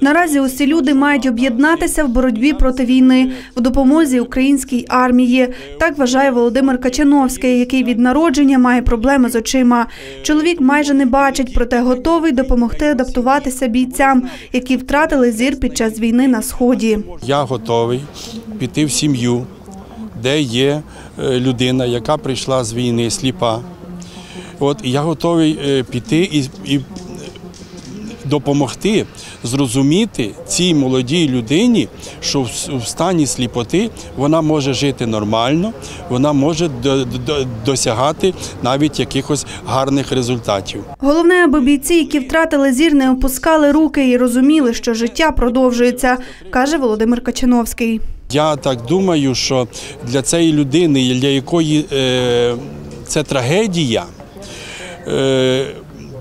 Наразі усі люди мають об'єднатися в боротьбі проти війни в допомозі українській армії. Так вважає Володимир Качановський, який від народження має проблеми з очима. Чоловік майже не бачить, проте готовий допомогти адаптуватися бійцям, які втратили зір під час війни на сході. Я готовий піти в сім'ю, де є е, людина, яка прийшла з війни, сліпа. От я готовий е, піти і, і допомогти зрозуміти цій молодій людині, що в, стані сліпоти вона може жити нормально, вона може до- до- досягати навіть якихось гарних результатів. Головне, аби бійці, які втратили зір, не опускали руки і розуміли, що життя продовжується, каже Володимир Качановський. Я так думаю, що для цієї людини, для якої е, це трагедія, е,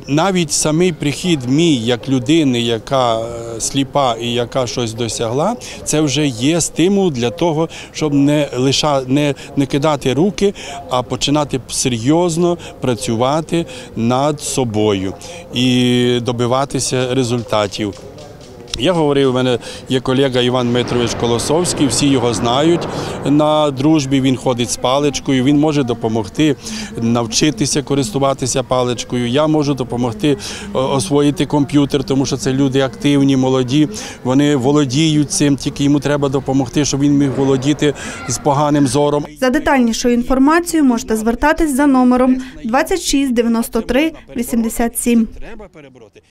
навіть самий прихід мій як людини, яка е, сліпа і яка щось досягла, це вже є стимул для того, щоб не лиша не, не кидати руки, а починати серйозно працювати над собою і добиватися результатів. Я говорив, у мене є колега Іван Дмитрович Колосовський, всі його знають на дружбі. Він ходить з паличкою, він може допомогти навчитися користуватися паличкою. Я можу допомогти освоїти комп'ютер, тому що це люди активні, молоді. Вони володіють цим, тільки йому треба допомогти, щоб він міг володіти з поганим зором. За детальнішою інформацією можете звертатись за номером 26 93 87. Треба перебороти.